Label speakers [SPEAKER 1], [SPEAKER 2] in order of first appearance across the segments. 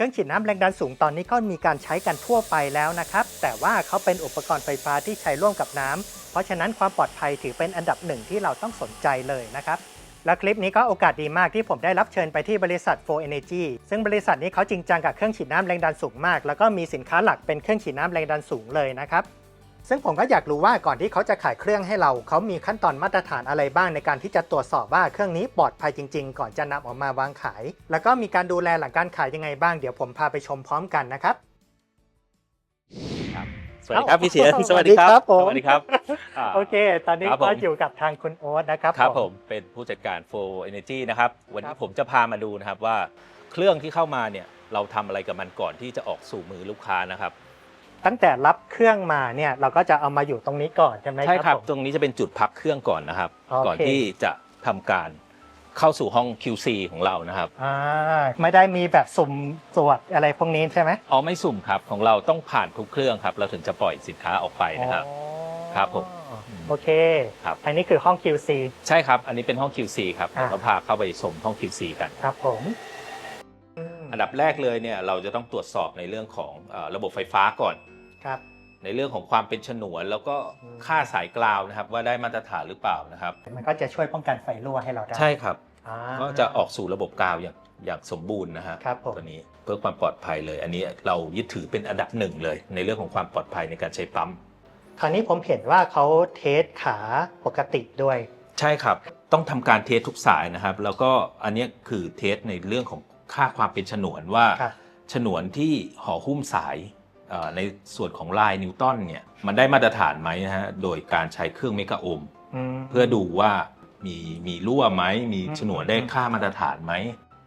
[SPEAKER 1] เครื่องฉีดน้ำแรงดันสูงตอนนี้ก็มีการใช้กันทั่วไปแล้วนะครับ แต่ว่าเขาเป็นอุปกรณ์ไฟฟ้าที่ใช้ร่วมกับน้ำเพราะฉะนั้นความปลอดภัยถือเป็นอันดับหนึ่งที่เราต้องสนใจเลยนะครับ และคลิปนี้ก็โอกาสดีมากที่ผมได้รับเชิญไปที่บริษัท 4 Energy ซึ่งบริษัทนี้เขาจริงจังกับเครื่องฉีดน้ำแรงดันสูงมาก แล้วก็มีสินค้าหลักเป็นเครื่องฉีดน้ำแรงดันสูงเลยนะครับ ซึ่งผมก็อยากรู้ว่าก่อนที่เขาจะขายเครื่องให้เรา เขามีขั้นตอนมาตรฐานอะไรบ้างในการที่จะตรวจสอบว่าเครื่องนี้ปลอดภัยจริง ๆ ก่อนจะนำออกมาวางขาย แล้วก็มีการดูแลหลังการขายยังไงบ้างเดี๋ยวผมพาไปชมพร้อมกันนะครับ
[SPEAKER 2] สวัสดีครับพี่เสีย
[SPEAKER 1] เอ้า
[SPEAKER 2] สวัสดีครับ
[SPEAKER 1] สวัสดีครับผม
[SPEAKER 2] สวัสดีครับอ่า
[SPEAKER 1] โอเค ตอนนี้
[SPEAKER 2] ครับผม
[SPEAKER 1] ก็อยู่กับทางคุณโอ๊ตนะครับ
[SPEAKER 2] ครับผมเป็นผู้จัดการ For Energy นะครับ วัน
[SPEAKER 1] ครั
[SPEAKER 2] นี้
[SPEAKER 1] บ
[SPEAKER 2] ผมจะพามาดูนะครับว่าเครื่องที่เข้ามาเนี่ยเราทำอะไรกับมันก่อนที่จะออกสู่มือลูกค้านะครับ
[SPEAKER 1] ตั้งแต่รับเครื่องมาเนี่ยเราก็จะเอามาอยู่ตรงนี้ก่อนใช่ไหม
[SPEAKER 2] ใช่ครับ
[SPEAKER 1] ผม
[SPEAKER 2] ตรงนี้จะเป็นจุดพักเครื่องก่อนนะครับ
[SPEAKER 1] โอเค
[SPEAKER 2] ก่อนที่จะทำการเข้าสู่ห้อง QC ของเรานะครับ
[SPEAKER 1] อ่าไม่ได้มีแบบสุ่มตรวจอะไรพวกนี้ใช่ไหม
[SPEAKER 2] อ๋อไม่สุ่มครับของเราต้องผ่านทุกเครื่องครับ เราถึงจะปล่อยสินค้าออกไปนะครับ
[SPEAKER 1] อ๋อ
[SPEAKER 2] ครับผม
[SPEAKER 1] โอเค
[SPEAKER 2] ครับ
[SPEAKER 1] อันนี้คือห้อง QC
[SPEAKER 2] ใช่ครับ อันนี้เป็นห้อง QC ครับ
[SPEAKER 1] อ่า
[SPEAKER 2] เราพาเข้าไปชมห้อง QC กัน
[SPEAKER 1] ครับผม อืม
[SPEAKER 2] อันดับแรกเลยเนี่ยเราจะต้องตรวจสอบในเรื่องของเอ่อระบบไฟฟ้าก่อน
[SPEAKER 1] ครับ
[SPEAKER 2] ในเรื่องของความเป็นฉนวนแล้วก็
[SPEAKER 1] อืม
[SPEAKER 2] ค่าสายกราวนะครับ ว่าได้มาตรฐานหรือเปล่านะครับ
[SPEAKER 1] มันก็จะช่วยป้องกันไฟรั่วให้เราได้
[SPEAKER 2] ใช่ครับ
[SPEAKER 1] อ่า
[SPEAKER 2] ก็จะออกสู่ระบบกราวอย่างอย่างสมบูรณ์นะฮะ
[SPEAKER 1] ครับผม
[SPEAKER 2] ตัวนี้เพื่อความปลอดภัยเลย อันนี้เรายึดถือเป็นอันดับหนึ่งเลย ในเรื่องของความปลอดภัยในการใช้ปั๊ม
[SPEAKER 1] คราวนี้ผมเห็นว่าเขาเทสขาปกติด้วย
[SPEAKER 2] ใช่ครับ ต้องทำการเทสทุกสายนะครับ แล้วก็อันเนี้ยคือเทสในเรื่องของ ค่าความเป็นฉนวนว่า
[SPEAKER 1] ครับ
[SPEAKER 2] ฉนวนที่ห่อหุ้มสายเอ่อในส่วนของลายนิวตันเนี่ยมันได้มาตรฐานไหมนะฮะโดยการใช้เครื่องเมกะโอห์ม
[SPEAKER 1] ม
[SPEAKER 2] เพื่อดูว่ามีมีรั่วไหมมี
[SPEAKER 1] อืม
[SPEAKER 2] ฉนวนได้ค่ามาตรฐานไหม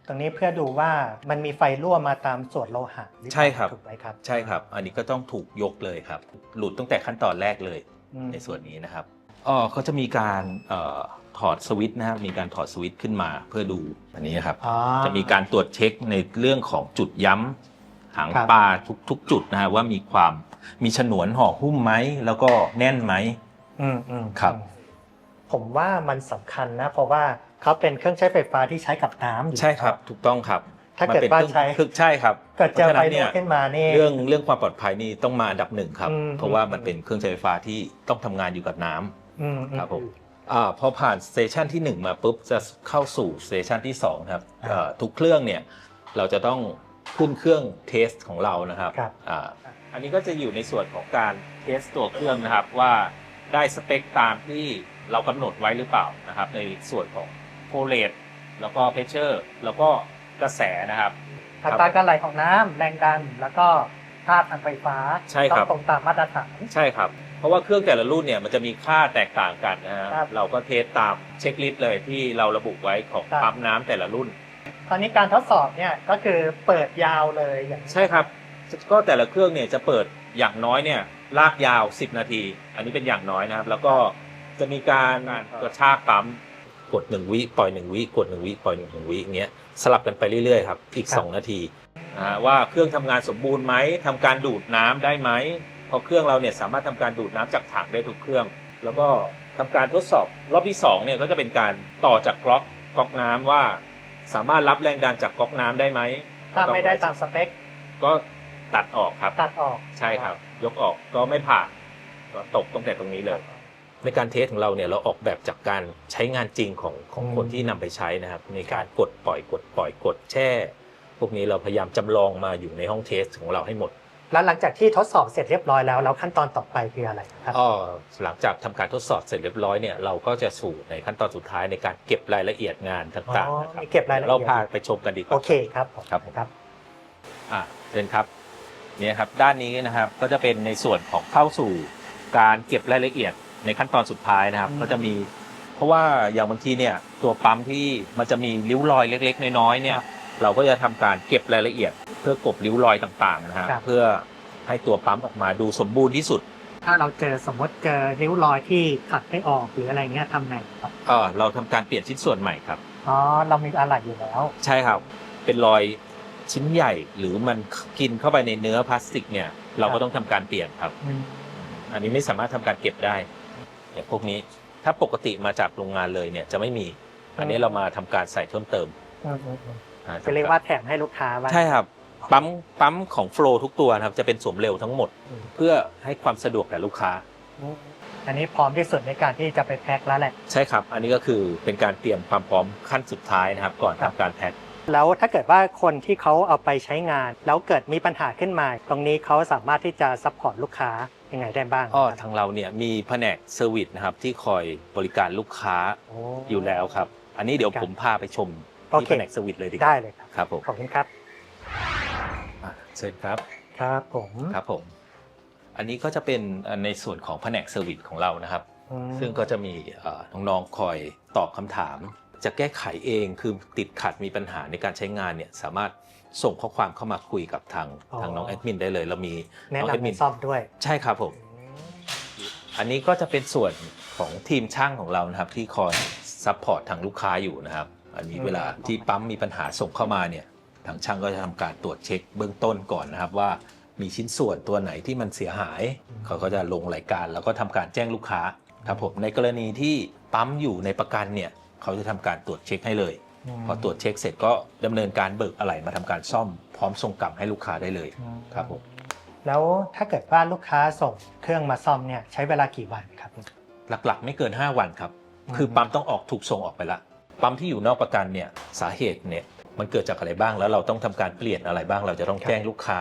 [SPEAKER 1] ตรงนี้เพื่อดูว่ามันมีไฟรั่วมาตามส่วนโลหะหอเปล่า
[SPEAKER 2] ใช่ครับ
[SPEAKER 1] ถูกไหมครับ
[SPEAKER 2] ใช่ครับ อันนี้ก็ต้องถูกยกเลยครับ หลุดตั้งแต่ขั้นตอนแรกเลย
[SPEAKER 1] อืม
[SPEAKER 2] ในส่วนนี้นะครับอ๋อเขาจะมีการเออ ถอดสวิตช์นะครับมีการถอดสวิตช์ขึ้นมาเพื่อดูอันนี้ครับ
[SPEAKER 1] อ๋อ
[SPEAKER 2] จะมีการตรวจเช็คในเรื่องของจุดย้ำหาง
[SPEAKER 1] ครับ
[SPEAKER 2] ปลาทุกทุกจุดนะฮะว่ามีความมีฉนวนห่อหุ้มไหมแล้วก็แน่นไหม
[SPEAKER 1] อืมอืม
[SPEAKER 2] ครับ
[SPEAKER 1] อืมผมว่ามันสำคัญนะ เพราะว่าเขาเป็นเครื่องใช้ไฟฟ้าที่ใช้กับน้ำอยู่
[SPEAKER 2] ใช่ครับถูกต้องครับ
[SPEAKER 1] ถ้าเกิด
[SPEAKER 2] มัน
[SPEAKER 1] ว่า
[SPEAKER 2] ป็น
[SPEAKER 1] ใช้
[SPEAKER 2] เครื่องใช่ครับ
[SPEAKER 1] เกิดเจอไฟ
[SPEAKER 2] พราะฉะนั้น
[SPEAKER 1] รั่
[SPEAKER 2] เนี่
[SPEAKER 1] วยขึ้นมานี่
[SPEAKER 2] เรื่องเรื่องความปลอดภัยนี่ต้องมาอันดับหนึ่งครับ
[SPEAKER 1] อืม
[SPEAKER 2] เพราะว่ามันเป็นเครื่องใช้ไฟฟ้าที่ต้องทำงานอยู่กับน้ำ
[SPEAKER 1] อืมอื
[SPEAKER 2] ครับผม อ่าพอผ่านสเตชันที่ 1 มาปุ๊บจะเข้าสู่สเตชันที่2ครับ
[SPEAKER 1] อ่า
[SPEAKER 2] เอ่อทุกเครื่องเนี่ยเราจะต้องขึ้นเครื่องเทสของเรานะครับ
[SPEAKER 1] ครับ
[SPEAKER 2] อ่าอันนี้ก็จะอยู่ในส่วนของการเทสตัวเครื่องนะครับว่าได้สเปคตามที่เรากำหนดไว้หรือเปล่านะครับ ในส่วนของโฟเลตแล้วก็เพชเชอร์แล้วก็กระแสนะครับ
[SPEAKER 1] อัตราการไหลของน้ำแรงดัน แล้วก็ค่าทางไฟฟ้า
[SPEAKER 2] ใช่ครับ
[SPEAKER 1] ต้องตรงตามมาตรฐาน
[SPEAKER 2] ใช่ครับ เพราะว่าเครื่องแต่ละรุ่นเนี่ยมันจะมีค่าแตกต่างกันนะฮะ
[SPEAKER 1] ครับ
[SPEAKER 2] เราก็เทสตามเช็คลิสต์เลยที่เราระบุไว้ของ
[SPEAKER 1] ครับ
[SPEAKER 2] ปั๊มน้ำแต่ละรุ่น
[SPEAKER 1] ตอนนี้การทดสอบเนี่ยก็คือเปิดยาวเลยอย่างนี้
[SPEAKER 2] ใช่ครับก็แต่ละเครื่องเนี่ยจะเปิดอย่างน้อยเนี่ยลากยาว 10 นาที อันนี้เป็นอย่างน้อยนะครับ แล้วก็จะมีการกระชากปั๊มกด1วิปล่อย1วิกด1วิปล่อย1วิอย่างเงี้ยสลับกันไปเรื่อยๆครับอีก 2 นาทีอ่าว่าเครื่องทำงานสมบูรณ์ไหมทำการดูดน้ำได้ไหม เพราะเครื่องเราเนี่ยสามารถทำการดูดน้ำจากถังได้ทุกเครื่อง แล้วก็ทำการทดสอบรอบที่2เนี่ยก็จะเป็นการต่อจากก๊อกก๊อกน้ำว่า สามารถรับแรงดันจากก๊อกน้ำได้ไหม
[SPEAKER 1] ถ้าไม่ได้ตามสเปค
[SPEAKER 2] ก็ตัดออกครับ
[SPEAKER 1] ตัดออก
[SPEAKER 2] ใช่ครับ ยกออกก็ไม่ผ่านก็ตกตั้งแต่ตรงนี้เลย ในการเทสของเราเนี่ยเราออกแบบจากการใช้งานจริงของของ
[SPEAKER 1] อืม
[SPEAKER 2] คนที่นำไปใช้นะครับ ในการกดปล่อยกดปล่อยกดแช่ พวกนี้เราพยายามจำลองมาอยู่ในห้องเทสของเราให้หมด
[SPEAKER 1] แล้วหลังจากที่ทดสอบเสร็จเรียบร้อยแล้วแล้วขั้นตอนต่อไปคืออะไรครับ
[SPEAKER 2] ก็หลังจากทำการทดสอบเสร็จเรียบร้อยเนี่ยเราก็จะสู่ในขั้นตอนสุดท้ายในการเก็บรายละเอียดงานต่าง
[SPEAKER 1] อ๋อ
[SPEAKER 2] ๆนะครับ
[SPEAKER 1] มีเก็บรายละเอียด
[SPEAKER 2] เราพาไปชมกันดีก
[SPEAKER 1] โอ
[SPEAKER 2] ว่า
[SPEAKER 1] เคครับผม
[SPEAKER 2] ครับผม
[SPEAKER 1] ครับ
[SPEAKER 2] อะเชิญครับเนี่ยครับด้านนี้นะครับก็จะเป็นในส่วนของเข้าสู่การเก็บรายละเอียดในขั้นตอนสุดท้ายนะครับ
[SPEAKER 1] อืม
[SPEAKER 2] ก็จะมีเพราะว่าอย่างบางทีเนี่ยตัวปั๊มที่มันจะมีริ้วรอยเล็ก ๆ น้อยๆเนี่ย เราก็จะทำการเก็บรายละเอียด เพื่อกลบริ้วรอยต่างๆนะฮะ
[SPEAKER 1] ครับ
[SPEAKER 2] เพื่อให้ตัวปั๊มออกมาดูสมบูรณ์ที่สุด
[SPEAKER 1] ถ้าเราเจอสมมติเจอริ้วรอยที่ขัดไม่ออกหรืออะไรเงี้ยทำไงครับ
[SPEAKER 2] เออเราทำการเปลี่ยนชิ้นส่วนใหม่ครับ
[SPEAKER 1] อ๋อเรามีอะไรอยู่แล้ว
[SPEAKER 2] ใช่ครับ เป็นรอยชิ้นใหญ่หรือมันกินเข้าไปในเนื้อพลาสติกเนี่ย เราก็ต้องทำการเปลี่ยนครับ
[SPEAKER 1] อืม
[SPEAKER 2] อันนี้ไม่สามารถทำการเก็บได้อย่างพวกนี้ถ้าปกติมาจากโรงงานเลยเนี่ยจะไม่มี อันนี้เรามาทำการใส่เพิ่มเติม
[SPEAKER 1] อืมอืมอืม
[SPEAKER 2] อ่า
[SPEAKER 1] จะเรียกว่าแถมให้ลูกค้าไว้
[SPEAKER 2] ใช่ครับพ ปั๊มปั๊มของโฟลทุกตัวนะครับจะเป็นสวมเร็วทั้งหมด
[SPEAKER 1] อืม
[SPEAKER 2] เพื่อให้ความสะดวกแก่ลูกค้า
[SPEAKER 1] อันนี้พร้อมที่สุดในการที่จะไปแพ็คแล้วแหละ
[SPEAKER 2] ใช่ครับ อันนี้ก็คือเป็นการเตรียมความพร้อมขั้นสุดท้ายนะครับ ก่อน
[SPEAKER 1] ครับ
[SPEAKER 2] ทำการแพ็ค
[SPEAKER 1] แล้วถ้าเกิดว่าคนที่เขาเอาไปใช้งาน แล้วเกิดมีปัญหาขึ้นมา ตรงนี้เขาสามารถที่จะซัพพอร์ตลูกค้ายังไงได้บ้าง
[SPEAKER 2] ก็
[SPEAKER 1] ครับ
[SPEAKER 2] ทางเราเนี่ยมีแผนกเซอร์วิสนะครับที่คอยบริการลูกค้า
[SPEAKER 1] โอ้
[SPEAKER 2] อยู่แล้วครับ อันนี้เดี๋ยว
[SPEAKER 1] ครับ
[SPEAKER 2] ผมพาไปชม
[SPEAKER 1] โอ
[SPEAKER 2] ที่
[SPEAKER 1] เค
[SPEAKER 2] แผนกเซอร์วิสเลยดีก
[SPEAKER 1] ได้
[SPEAKER 2] ว่า
[SPEAKER 1] เลยครับ
[SPEAKER 2] ครับผม
[SPEAKER 1] ขอบคุณครับ
[SPEAKER 2] อะเชิญครับ
[SPEAKER 1] ครับผม
[SPEAKER 2] ครับผม อันนี้ก็จะเป็นเอ่อในส่วนของแผนกเซอร์วิสของเรานะครับ
[SPEAKER 1] อืม
[SPEAKER 2] ซึ่งก็จะมีเอ่อน้องๆคอยตอบคำถาม จะแก้ไขเองคือติดขัดมีปัญหาในการใช้งานเนี่ยสามารถส่งข้อความเข้ามาคุยกับทางทางน้องแอดมินได้เลย เรามี
[SPEAKER 1] แนะ
[SPEAKER 2] น้องแอด
[SPEAKER 1] นำ
[SPEAKER 2] มิ
[SPEAKER 1] ให้
[SPEAKER 2] น
[SPEAKER 1] ซ่อมด้วย
[SPEAKER 2] ใช่ครับผม อันนี้ก็จะเป็นส่วนของทีมช่างของเรานะครับที่คอยซัพพอร์ตทางลูกค้าอยู่นะครับ อันนี้
[SPEAKER 1] อืม
[SPEAKER 2] เวลาที่ปั๊มมีปัญหาส่งเข้ามาเนี่ย ทางช่างก็จะทำการตรวจเช็คเบื้องต้นก่อนนะครับว่ามีชิ้นส่วนตัวไหนที่มันเสียหาย เขาก็จะลงรายการ แล้วก็ทำการแจ้งลูกค้าครับผมในกรณีที่ปั๊มอยู่ในประกันเนี่ยเขาจะทำการตรวจเช็คให้เลย
[SPEAKER 1] ม
[SPEAKER 2] พอตรวจเช็คเสร็จก็ดำเนินการเบิกอะไหล่มาทำการซ่อมพร้อมส่งกลับให้ลูกค้าได้เลย
[SPEAKER 1] อืม
[SPEAKER 2] ครับผม
[SPEAKER 1] แล้วถ้าเกิดว่าลูกค้าส่งเครื่องมาซ่อมเนี่ยใช้เวลากี่วันครับ
[SPEAKER 2] หลักๆ ไม่เกิน 5 วันครับ
[SPEAKER 1] อืม
[SPEAKER 2] คือปั๊มต้องออกถูกส่งออกไปละปั๊มที่อยู่นอกประกันเนี่ยสาเหตุเนี่ย มันเกิดจากอะไรบ้าง แล้วเราต้องทำการเปลี่ยนอะไรบ้าง เราจะต้องแจ้งลูกค้า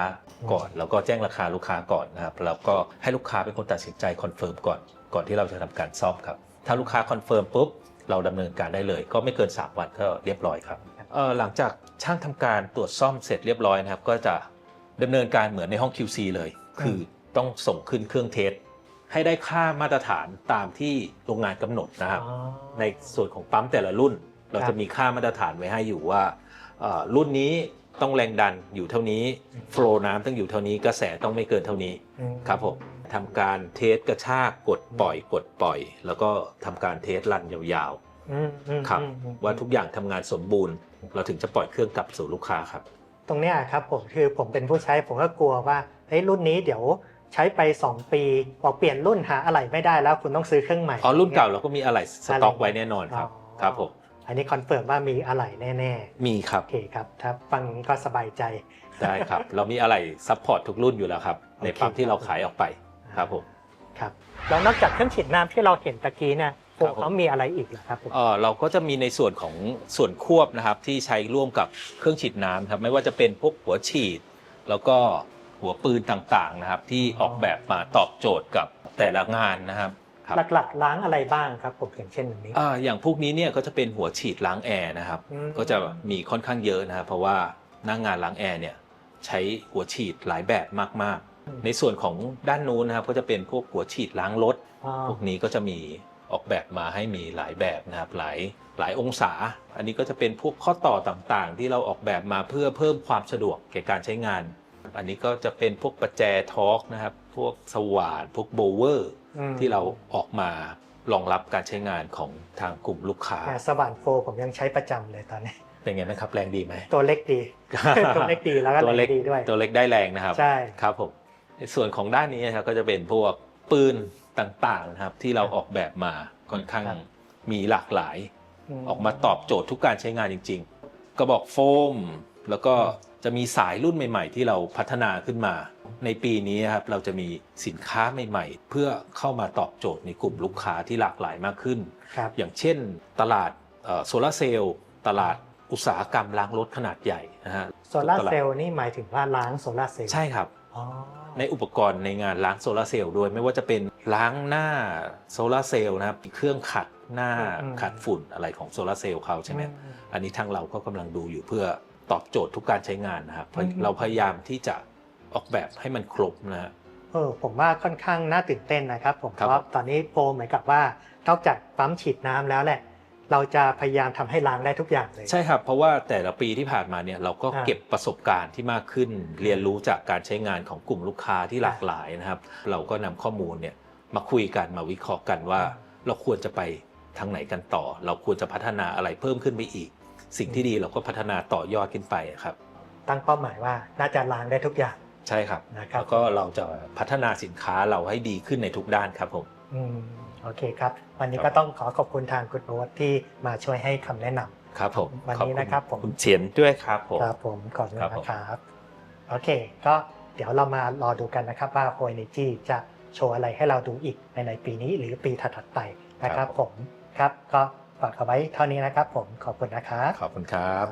[SPEAKER 2] ก่อน แล้วก็แจ้งราคาลูกค้าก่อนนะครับแล้วก็ให้ลูกค้าเป็นคนตัดสินใจคอนเฟิร์มก่อน ก่อนที่เราจะทำการซ่อมครับ ถ้าลูกค้าคอนเฟิร์มปุ๊บเราดำเนินการได้เลย ก็ไม่เกิน 3 วันก็เรียบร้อยครับเอ่อหลังจากช่างทำการตรวจซ่อมเสร็จเรียบร้อยนะครับ ก็จะดำเนินการเหมือนในห้อง QC เลย คือต้องส่งขึ้นเครื่องเทสให้ได้ค่ามาตรฐานตามที่โรงงานกำหนดนะครับ
[SPEAKER 1] อ๋อ
[SPEAKER 2] ในส่วนของปั๊มแต่ละรุ่น เรา
[SPEAKER 1] ครับ
[SPEAKER 2] จะมีค่ามาตรฐานไว้ให้อยู่ว่าเอ่อ รุ่นนี้ต้องแรงดันอยู่เท่านี้
[SPEAKER 1] อืม
[SPEAKER 2] โฟลว์น้ำต้องอยู่เท่านี้กระแสต้องไม่เกินเท่านี้
[SPEAKER 1] อืม
[SPEAKER 2] ครับผมทำการเทสกระชากกดปล่อยกดปล่อย แล้วก็ทำการเทสรันยาว
[SPEAKER 1] อืมอืม
[SPEAKER 2] ๆครับ
[SPEAKER 1] อืมอืม
[SPEAKER 2] ว่าทุกอย่างทำงานสมบูรณ์ เราถึงจะปล่อยเครื่องกลับสู่ลูกค้าครับ
[SPEAKER 1] ตรงเนี้ยครับผมคือผมเป็นผู้ใช้ผมก็กลัวว่าเฮ้ยรุ่นนี้เดี๋ยวใช้ไป 2 ปีพอเปลี่ยนรุ่นหาอะไรไม่ได้แล้วคุณต้องซื้อเครื่องใหม่
[SPEAKER 2] อ๋อรุ่นเก่าเราก็มีอะไรสต็อกไว้แน่นอนครับ
[SPEAKER 1] อ๋อ
[SPEAKER 2] ครับผม
[SPEAKER 1] อันนี้คอนเฟิร์มว่ามีอะไรแน่
[SPEAKER 2] มีครับ
[SPEAKER 1] ๆโอเคครับถ้าฟังอย่างนี้ก็สบายใจ
[SPEAKER 2] ได้ครับ เรามีอะไรซัพพอร์ตทุกรุ่นอยู่แล้วครับ ในปั๊ม
[SPEAKER 1] โอเค
[SPEAKER 2] ที่เราขายออกไปครับผม
[SPEAKER 1] ครับแล้วนอกจากเครื่องฉีดน้ำที่เราเห็นตะกี้เนี่ยพว
[SPEAKER 2] ครั
[SPEAKER 1] ก
[SPEAKER 2] บผม
[SPEAKER 1] เขามีอะไรอีกเหรอครับผม
[SPEAKER 2] เอ่อเราก็จะมีในส่วนของส่วนควบนะครับที่ใช้ร่วมกับเครื่องฉีดน้ำครับไม่ว่าจะเป็นพวกหัวฉีด แล้วก็หัวปืนต่างๆนะครับที่ออกแบบมาตอบโจทย์กับแต่ละงานนะครับ ครับ
[SPEAKER 1] หลักๆ ล้างอะไรบ้างครับผมอย่างเช่นอย่างนี้
[SPEAKER 2] อ่าอย่างพวกนี้เนี่ยก็จะเป็นหัวฉีดล้างแอร์นะครับ
[SPEAKER 1] อืม
[SPEAKER 2] ก็จะมีค่อนข้างเยอะนะครับเพราะว่าหน้างงานล้างแอร์เนี่ยใช้หัวฉีดหลายแบบมากๆ ในส่วนของด้านนู้นนะครับก็จะเป็นพวกหัวฉีดล้างรถ
[SPEAKER 1] อ๋อ
[SPEAKER 2] พวกนี้ก็จะมีออกแบบมาให้มีหลายแบบนะครับหลายหลายองศา อันนี้ก็จะเป็นพวกข้อต่อต่างๆ ที่เราออกแบบมาเพื่อเพิ่มความสะดวกแก่การใช้งาน อันนี้ก็จะเป็นพวกประแจทอร์กนะครับ พวกสว่านพวกโบเวอร์
[SPEAKER 1] อืม
[SPEAKER 2] ที่เราออกมารองรับการใช้งานของทางกลุ่มลูกค้า
[SPEAKER 1] เนี่ยสว่านโฟผมยังใช้ประจำเลยตอนนี้
[SPEAKER 2] เป็นไงบ้างครับแรงดีไหม
[SPEAKER 1] ตัวเล็กดี ตัวเล็กดีแล้วก็
[SPEAKER 2] ตัว
[SPEAKER 1] แร
[SPEAKER 2] เล็ก
[SPEAKER 1] งดีด้วย
[SPEAKER 2] ตัวเล็กได้แรงนะครับ
[SPEAKER 1] ใช่
[SPEAKER 2] ครับผมในส่วนของด้านนี้นะครับก็จะเป็นพวกปืนต่างๆนะครับที่เราออกแบบมาค่อนข้าง
[SPEAKER 1] ครับ
[SPEAKER 2] มีหลากหลาย
[SPEAKER 1] ม
[SPEAKER 2] ออกมาตอบโจทย์ทุกการใช้งานจริง ๆ กระบอกโฟมแล้วก็ จะมีสายรุ่นใหม่ ๆ ที่เราพัฒนาขึ้นมา ในปีนี้ครับเราจะมีสินค้าใหม่ ๆ เพื่อเข้ามาตอบโจทย์ในกลุ่มลูกค้าที่หลากหลายมากขึ้น
[SPEAKER 1] ครับ
[SPEAKER 2] อย่างเช่น ตลาดโซลาร์เซลล์ตลาดอุตสาหกรรมล้างรถขนาดใหญ่นะฮะ
[SPEAKER 1] โซลาร์เซลล์นี่หมายถึงว่าล้างโซลาร์เซลล์
[SPEAKER 2] ใช่ครับ
[SPEAKER 1] อ๋อ
[SPEAKER 2] ในอุปกรณ์ในงานล้างโซลาร์เซลล์ด้วยไม่ว่าจะเป็นล้างหน้าโซลาร์เซลล์นะครับเครื่องขัดหน้าขัดฝุ่นอะไรของโซลาร์เซลล์เขาใช่ไหม
[SPEAKER 1] อื
[SPEAKER 2] อันนี้ทางเราก็กำลังดูอยู่เพื่อ ตอบโจทย์ทุกการใช้งานนะครับ
[SPEAKER 1] อืม
[SPEAKER 2] เราพยายามที่จะออกแบบให้มันครบนะฮะ
[SPEAKER 1] เออผมว่าค่อนข้างน่าตื่นเต้นนะครับ ผม
[SPEAKER 2] ครับ
[SPEAKER 1] เพราะตอนนี้โปรเหมือนกับว่านอกจากปั๊มฉีดน้ำแล้วแหละ เราจะพยายามทำให้ล้างได้ทุกอย่างเลย
[SPEAKER 2] ใช่ครับ เพราะว่าแต่ละปีที่ผ่านมาเนี่ยเราก็
[SPEAKER 1] อ่า
[SPEAKER 2] เก็บประสบการณ์ที่มากขึ้น เรียนรู้จากการใช้งานของกลุ่มลูกค้าที่หลากหลายนะครับ เราก็นำข้อมูลเนี่ยมาคุยกันมาวิเคราะห์กันว่า เราควรจะไปทางไหนกันต่อ เราควรจะพัฒนาอะไรเพิ่มขึ้นไปอีก สิ่งที่ดีเราก็พัฒนาต่อยอดขึ้นไปครับ
[SPEAKER 1] ตั้งเป้าหมายว่าน่าจะล้างได้ทุกอย่าง
[SPEAKER 2] ใช่ครับ
[SPEAKER 1] นะรบ
[SPEAKER 2] แล้วก็เราจะพัฒนาสินค้าเราให้ดีขึ้นในทุกด้านครับผม
[SPEAKER 1] อืมโอเคครับ วันนี้ก็ต้องขอขอบคุณทางกุณโอ๊ตที่มาช่วยให้คำแนะนำ
[SPEAKER 2] ครับผม
[SPEAKER 1] วันนี้นะครับผม
[SPEAKER 2] คุณเฉียนด้วยครับผม
[SPEAKER 1] ครับผมขอบคุณนะครับโอเค ก็เดี๋ยวเรามารอดูกันนะครับว่าโฮเนจีจะโชว์อะไรให้เราดูอีกในปีนี้หรือปีถัดๆไปนะครับผมครับก็ ฝากเอาไว้เท่านี้นะครับผมขอบคุณนะ
[SPEAKER 2] ครับ
[SPEAKER 1] ขอบคุณครับ